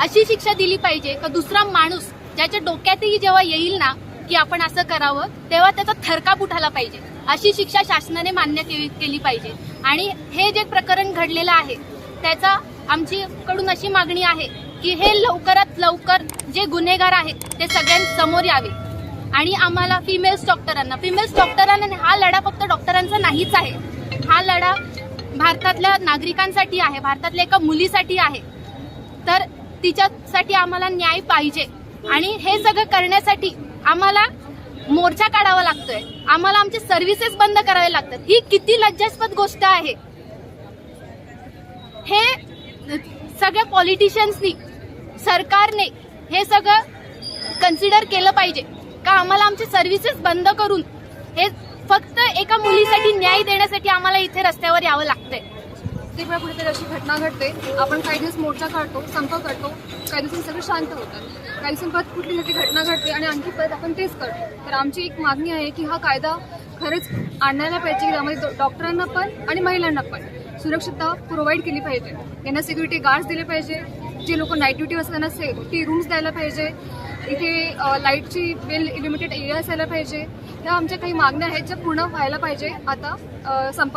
अशी शिक्षा दिली पाहिजे का दुसरा माणूस ज्याच्या डोक्यातही जेव्हा येईल ना की आपण असं करावं तेव्हा त्याचा थरकाप उठायला पाहिजे. अशी शिक्षा शासनाने मान्य केली केली पाहिजे. आणि हे जे प्रकरण घडलेलं आहे त्याचा आमची कडून अशी मागणी आहे की हे लवकरात लवकर जे गुन्हेगार आहेत ते सगळ्यांसमोर यावे. आणि आम्हाला फिमेल्स डॉक्टरांना फिमेल्स डॉक्टरांना हा लढा फक्त डॉक्टरांचा नाहीच आहे. हा लढा भारतातल्या नागरिकांसाठी आहे भारतातल्या एका मुलीसाठी आहे. तर तिच्यासाठी आम्हाला न्याय पाहिजे. आणि हे सगळं करण्यासाठी आम्हाला मोर्चा काढावा लागतोय. आम्हाला आमचे सर्व्हिसेस बंद करावे लागतात. ही किती लज्जास्पद गोष्ट आहे. हे सगळ्या पॉलिटिशियन्सनी सरकारने हे सगळं कन्सिडर केलं पाहिजे. का आम्हाला आमचे सर्व्हिसेस बंद करून हे फक्त एका मुलीसाठी न्याय देण्यासाठी आम्हाला इथे रस्त्यावर यावं लागतंय. प्रत्येक वेळा कुठेतरी अशी घटना घडते. आपण काही दिवस मोर्चा काढतो संप करतो काही दिवसांनी सगळं शांत होतात काही दिवसांनी कुठली मोठी घटना घडते आणि आणखी परत आपण तेच करतो. तर आमची एक मागणी आहे की हा कायदा खरंच आणायला पाहिजे त्यामध्ये डॉक्टरांना पण आणि महिलांना पण सुरक्षितता प्रोव्हाइड केली पाहिजे. यांना सिक्युरिटी गार्ड्स दिले पाहिजे. जे लोक नाईट ड्युटी असतात त्यांना सेफ्टी रूम्स द्यायला पाहिजे. इथे लाईटची वेल लिमिटेड एरिया असायला पाहिजे. ह्या आमच्या काही मागण्या आहेत ज्या पूर्ण व्हायला पाहिजे. आता अ, संपादन